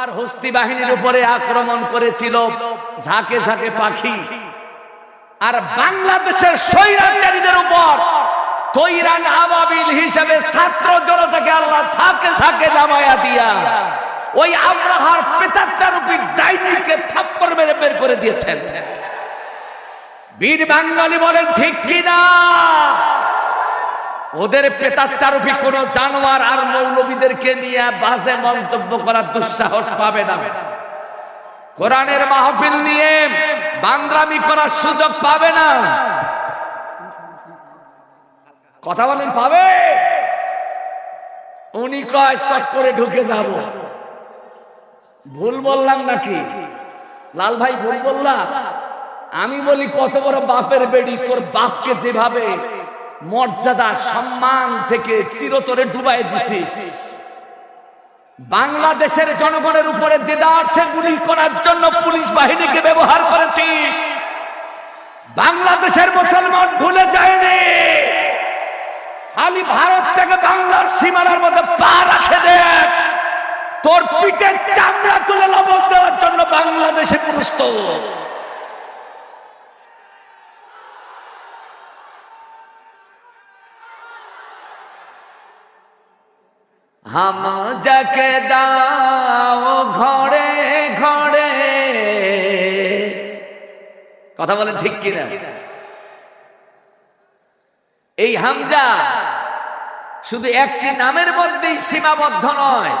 আর হস্তি বাহিনীর উপরে আক্রমণ করেছিল ঝাঁকে ঝাঁকে পাখি। আর বাংলাদেশের স্বৈরাচারীদের উপর তৈরান আবাবিল হিসেবে ছাত্র জনতাকে আল্লাহ ঝাঁকে ঝাঁকে নামায়া দিয়া ওই আব্রাহার পেতাত্তারূপী ডাইনিকে থাপ্পড় মেরে বের করে দিয়েছেন। বীর বাঙালি বলেন, ঠিক কিনা? ওদের প্রেতাত্মারূপী কোন জানোয়ার আর মৌলবীদেরকে নিয়ে বাজে মন্তব্য করার দুঃসাহস পাবে না। কোরআনের মাহফিল নিয়ে বান্দ্রামি করার সুযোগ পাবে না। কথা বলেন, পাবে? উনি কয় শট করে ঢুকে যাব। ভুল বললাম নাকি? লাল ভাই, ভুল বললাম? আমি বলি, কত বড় বাপের বেড়ি, তোর বাপকে যেভাবে মর্যাদা, সম্মান থেকে চিরতরে ডুবাই দিছিস। বাংলাদেশের জনগণের উপরে দেদারছে গুলি করার জন্য পুলিশ বাহিনীকে ব্যবহার করেছিস। বাংলাদেশের মুসলমান ভুলে যায়নি। খালি ভারত থেকে বাংলার সীমানার মধ্যে পা রাখে দেখ তোর পিঠের চামড়া তুলে লবণ দেওয়ার জন্য বাংলাদেশে প্রস্তুত হাম যাকে দাও ঘরে ঘরে কথা বলেন ঠিক কিনা? এই হামজা শুধু একটি নামের মধ্যেই সীমাবদ্ধ নয়।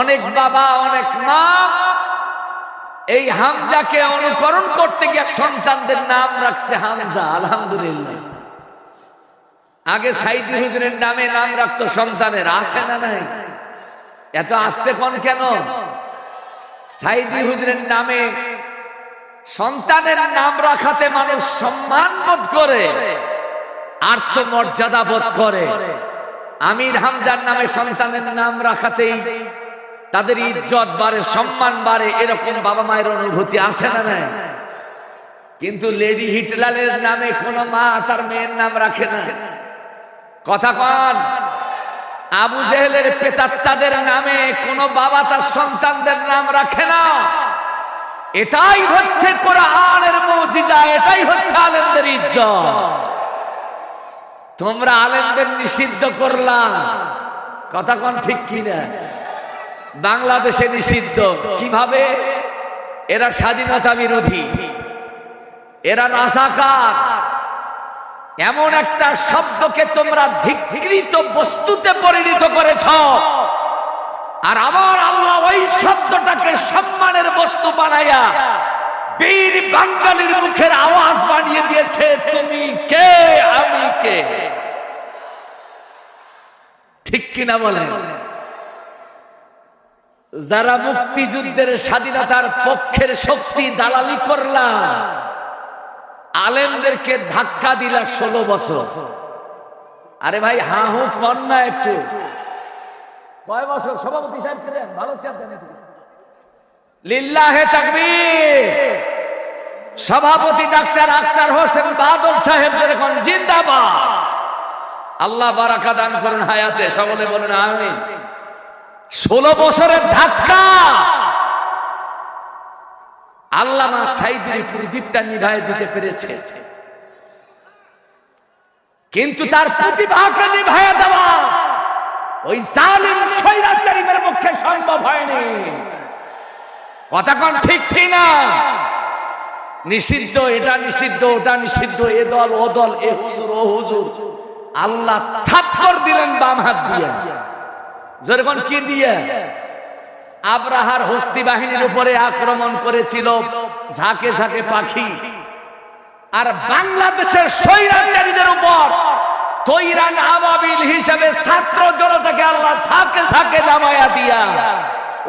অনেক বাবা, অনেক মা এই হামজাকে অনুকরণ করতে গিয়ে সন্তানদের নাম রাখছে হামজা, আলহামদুলিল্লাহ। আগে সাইদি হুজুরের নামে নাম রাখতো সন্তানের আসে না নাই? এত আসতে কন কেন? সাইদি হুজুরের নামে সন্তানের নাম রাখাতে মানুষ সম্মান বোধ করে, আত্মমর্যাদা বোধ করে। আমির হামজার নামে সন্তানের নাম রাখাতেই তাদের ইজ্জত বাড়ে, সম্মান বাড়ে, এরকম বাবা মায়ের অনুভূতি আসে না নাই? কিন্তু লেডি হিটলারের নামে কোনো মা তার মেয়ের নাম রাখে না। কথা কন। আবু জেহেলের প্রেতাত্মাদের নামে কোন বাবা তার সন্তানদের নাম রাখে না। এটাই হচ্ছে কোরআনের মৌজিজা, এটাই হচ্ছে আলেমদের ইজ্জত। তোমরা আলেমদের নিষিদ্ধ করলা। কথা কন ঠিক কিনা? বাংলাদেশে নিষিদ্ধ। কীভাবে? এরা স্বাধীনতা বিরোধী। এরা রাজাকার এমন একটা শব্দকে তোমরা ধিকৃত বস্তুতে পরিণত করেছ। আর আমার আল্লাহ ওই শব্দটাকে সম্মানের বস্তু বানাইয়া বীর বাঙালির মুখের আওয়াজ বানিয়ে দিয়েছে, তুমি কে? আমি কে? ঠিক কিনা বলেন? যারা মুক্তিযুদ্ধের স্বাধীনতার পক্ষের শক্তি দালালি করলা আলেমদেরকে ধাক্কা দিলা ষোলো বছর। আরে ভাই হা হু কন না একটু। কয় বছর? সভাপতি সাহেব ছিলেন ভালো চাপ দেন। লিল্লাহে তাকবীর। সভাপতি ডাক্তার আক্তার হোসেন বাদল সাহেব যেরকম, জিন্দাবাদ। আল্লাহ বারাকা দান করুন হায়াতে। সকলে বলেন আমি ষোলো বছরের ধাক্কা। আল্লামা সাইদির প্রদীপটা নিভায় দিতে পেরেছে। কিন্তু তার প্রতিভাকে নিভায়া দেওয়া ওই জালিম স্বৈরাচারীদের পক্ষে সম্ভব হয়নি। কথা কোন ঠিক কিনা? নিষিদ্ধ, এটা নিষিদ্ধ, ওটা নিষিদ্ধ, এ দল, ও দল, এ হুজুর, ও হুজুর। আল্লাহ থাপ্পড় দিলেন বাম হাত দিয়ে। যেরকম কি দিয়ে? আব্রাহার হস্তি বাহিনীর উপরে আক্রমণ করেছিল। ঝাঁকে ঝাঁকে পাখি। আর বাংলাদেশের স্বৈরাচারীদের উপর তৈরান আবাবিল হিসেবে ছাত্র জনতাকে আল্লাহ ঝাঁকে ঝাঁকে নামায়া দিয়া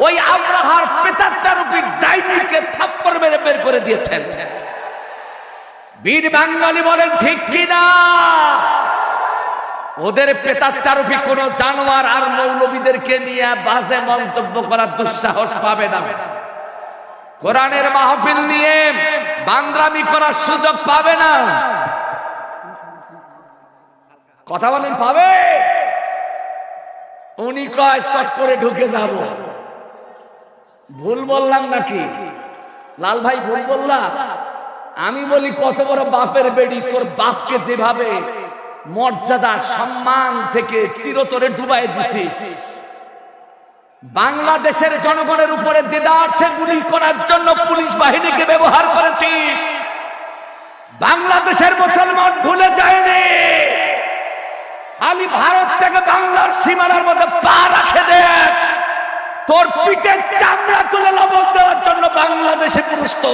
ওই আব্রাহার পেতাত্তারূপী ডাইনিকে থাপ্পড় মেরে বের করে দিয়েছেন। বীর বাঙালি বলেন, ঠিক কিনা? ওদের প্রেতাত্মারূপী কোন জানোয়ার আর মৌলবীদেরকে নিয়ে বাজে মন্তব্য করার দুঃসাহস পাবে না। কোরআনের মাহফিল নিয়ে বান্দ্রামি করার সুযোগ পাবে না। কথা বলেন, পাবে? উনি কয়, চট করে ঢুকে যাব। ভুল বললাম নাকি? লাল ভাই, ভুল বললাম? আমি বলি, কত বড় বাপের বেড়ি, তোর বাপকে যেভাবে মর্যাদা, সম্মান থেকে চিরতরে ডুবাই দিছিস। বাংলাদেশের জনগণের উপরে দেদারছে গুলি করার জন্য পুলিশ বাহিনীকে ব্যবহার করেছিস। বাংলাদেশের মুসলমান ভুলে যায়নি। খালি ভারত থেকে বাংলার সীমানার মধ্যে পা রাখে দেখ তোর পিঠের চামড়া তুলে লবণ দেওয়ার জন্য বাংলাদেশে প্রস্ত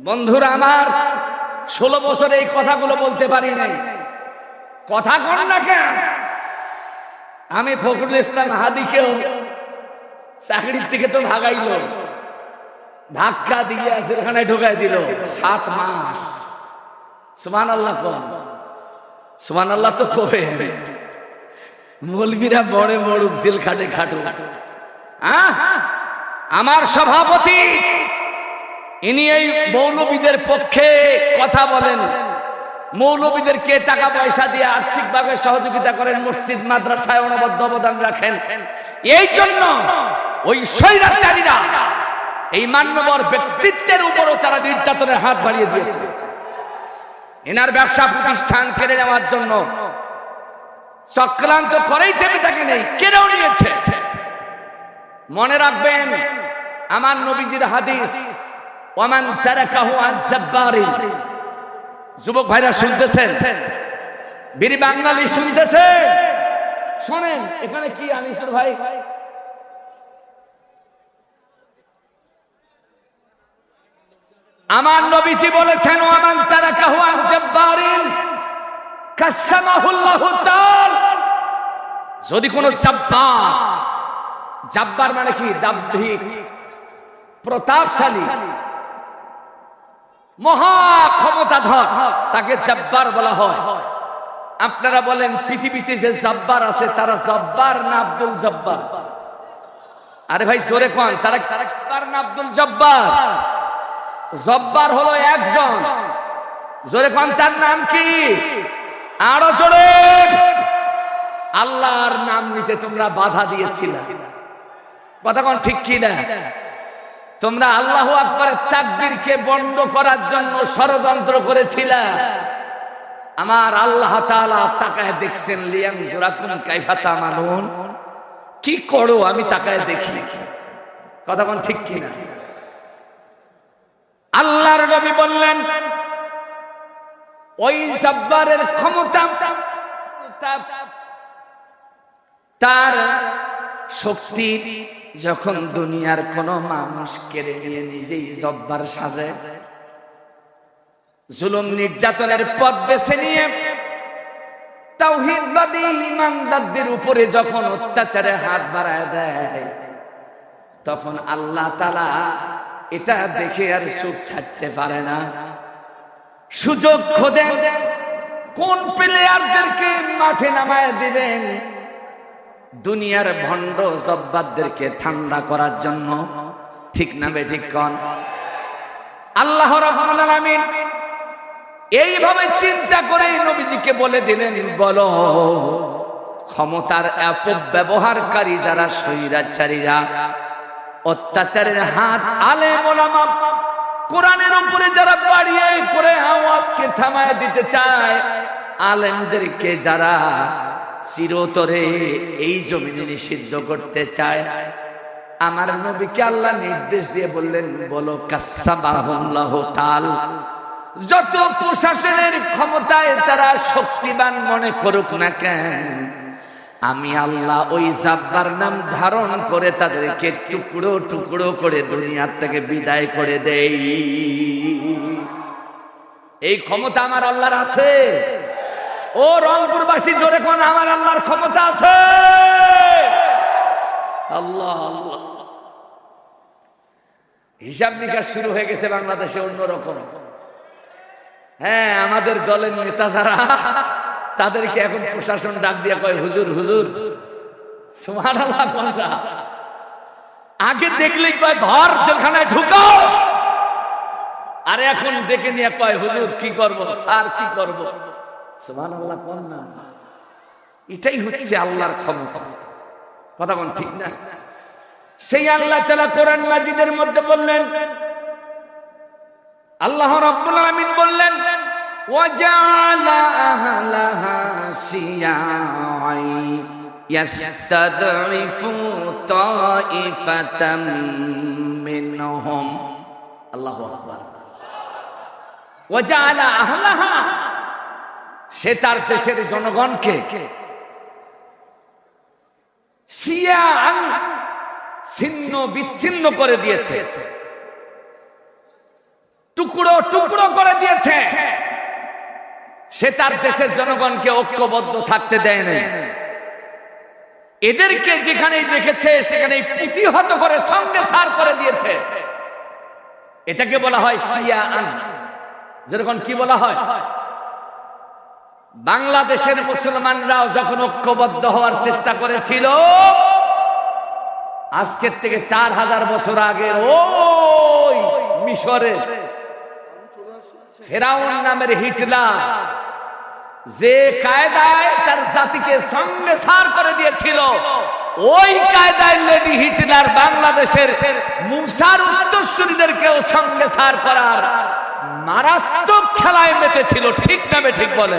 বন্ধুরা আমার, ষোলো বছরে এই কথাগুলো বলতে পারি নাই। কথা কন না কেন? আমি ফখরুল ইসলাম হাদিকেও চাকরির থেকে তো ভাগাইল। ধাক্কা দিয়ে সেখানে ঢোকাই দিল। সাত মাস। সুমান আল্লাহ কন। সুমান আল্লাহ তো কবে মলবিরা বড়ে মরুক জেল খাটে খাটু? আমার সভাপতি ইনি এই মৌলবীদের পক্ষে কথা বলেন। মৌলবীদের কে টাকা পয়সা দিয়ে আর্থিকভাবে সহযোগিতা করেন? মসজিদ, মাদ্রাসায় অনবদ্য অবদান রাখেন। এই জন্য ওই স্বৈরাচারীরা, এই মান্যবর ব্যক্তিত্বের উপরও তারা নির্যাতনের হাত বাড়িয়ে দিয়েছে। এনার ব্যবসা প্রতিষ্ঠান কেড়ে নেওয়ার জন্য চক্রান্ত করেই থেমে থাকে নেই, কেড়েও নিয়েছে। মনে রাখবেন, আমার নবীজির হাদিস ওমান তারাকাহু আন জাব্বারিন যুবক ভাইরা শুনতেছেন? বীর বাঙালি শুনতেছে শোনেন, এখানে কি আনিসুর ভাই? আমার নবীজি বলেছেন ওমান তারাকাহু আন জাব্বারিন কাসামাহুল্লাহু তাআল। যদি কোন জাব্বার জাব্বার মানে কি? দাব্ভিক প্রতাপশালী। মহা ক্ষমতাধর তাকে জব্বার বলা হয়। আপনারা বলেন, পৃথিবীতে যে জব্বার আছে, তারা জব্বার না আব্দুল জব্বার? আরে ভাই, জোরে কন, তারা তারা জব্বার না আব্দুল জব্বার? জব্বার হলো একজন। জোরে কন, তার নাম কি? আরও জোরে। আল্লাহর নাম নিতে তোমরা বাধা দিয়েছিলে। কথা কোন, ঠিক কি না তোমরা আল্লাহ আকবরের তাকবীরকে বন্ধ করার জন্য ষড়যন্ত্র করেছিলে। আমার আল্লাহ তাআলা তাকায় দেখছেন, লিয়াং জোরাকুন কাইফাতা মানুন কি করো আমি তাকায় দেখি। কথা কোন ঠিক কি না আল্লাহর নবী বললেন, ওই জব্বারের ক্ষমতা তার শক্তি যখন দুনিয়ার কোন মানুষ কেড়ে নিয়ে নিজেই জব্বার সাজে, জুলুম নির্যাতনের পথ বেছে নিয়ে তাওহিদবাদী ইমানদারদের উপরে যখন অত্যাচারে হাত বাড়ায় দেয়, তখন আল্লাহ তালা এটা দেখে আর সুখ ছাড়তে পারে না। সুযোগ খোঁজেন, কোন প্লেয়ারদেরকে মাঠে নামায় দিবেন? দুনিয়ার ভণ্ড জব্বাদদেরকে ঠান্ডা করার জন্য। ঠিক না বেঠিক কন? আল্লাহ আলামিন এইভাবে চিন্তা করে নবীজিকে বলে দিলেন, বলো, ক্ষমতার অপব্যবহারকারী যারা স্বৈরাচারীরা, অত্যাচারের হাত আলে মোলামা কোরআনের উপরে যারা বাড়িয়ে করে আওয়াজকে থামায় দিতে চায়, আলেমদেরকে যারা চিরতরে এই জমিনে নিষিদ্ধ করতে চায়। আমার নবীকে আল্লাহ নির্দেশ দিয়ে বললেন, বলো তাল যত প্রশাসনের ক্ষমতায় তারা শক্তিবান মনে করুক না কেন, আমি আল্লাহ ওই জাব্বার নাম ধারণ করে তাদেরকে টুকরো টুকরো করে দুনিয়ার থেকে বিদায় করে দেই। এই ক্ষমতা আমার আল্লাহর আছে। ও রংপুরবাসী, জোরে কোন আমার আল্লাহর ক্ষমতা আছে? আল্লাহ আল্লাহ। হিসাব নিকাশ শুরু হয়ে গেছে বাংলাদেশে অন্যরকম হ্যাঁ আমাদের দলের নেতা যারা, তাদেরকে এখন প্রশাসন ডাক দিয়ে কয়, হুজুর হুজুর। আগে দেখলেই কয় ধর যেখানে ঢুকাও। আর এখন দেখে নিয়ে কয়, হুজুর, কি করব? স্যার, কি করব? সুবহানাল্লাহ কোন না এটাই হচ্ছে আল্লাহর ক্ষমতা কথা কোন ঠিক না সেই আল্লাহ তাআলা কোরআন মাজিদের মধ্যে বললেন আল্লাহ রাব্বুল আলামিন বললেন وجعل أهلها شيعا يستضعف طائفة منهم الله أكبر وجعل أهلها সে তার দেশের জনগণকে ছিন্ন বিচ্ছিন্ন করে দিয়েছে। টুকরো টুকরো করে দিয়েছে। সে তার দেশের জনগণকে ঐক্যবদ্ধ থাকতে দেয় নাই। এদেরকে যেখানেই দেখেছে সেখানে প্রতিহত করে, সঙ্গে সার করে দিয়েছে। এটাকে বলা হয় শিয়া আন যেরকম কি বলা হয়? বাংলাদেশের মুসলমানরাও যখন ঐক্যবদ্ধ হওয়ার চেষ্টা করেছিল, আজকের থেকে চার হাজার বছর আগে ওই মিশরে ফেরাউন নামের হিটলার যে কায়দায় তার জাতিকে সঙ্গে সার করে দিয়েছিল, ওই কায়দায় লেডি হিটলার বাংলাদেশের মুসার উত্তরসূরিদেরকেও সঙ্গে সার করার মারাত্মক খেলায় মেতেছিল ঠিক নামে ঠিক বলে